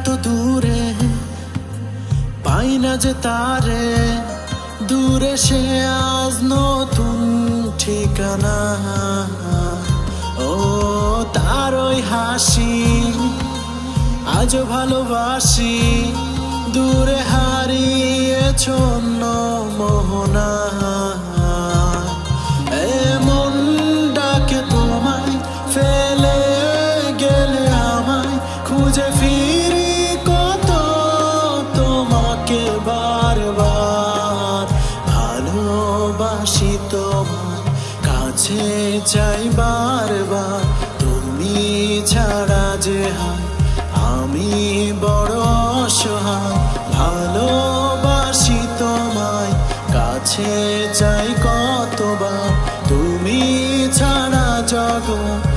এত দূরে, পাই না যে তারে। দূরে সে আজ নতুন ঠিকানা। ও, তার ওই হাসি আজ ভালোবাসি। দূরে হারিয়েছ না ভালোবাসি তোমার কাছে চাই বারবার। তুমি ছাড়া যে হয়, আমি বড় অসহায়। ভালোবাসি তোমায়, কাছে চাই কতবার। তুমি ছাড়া জগৎ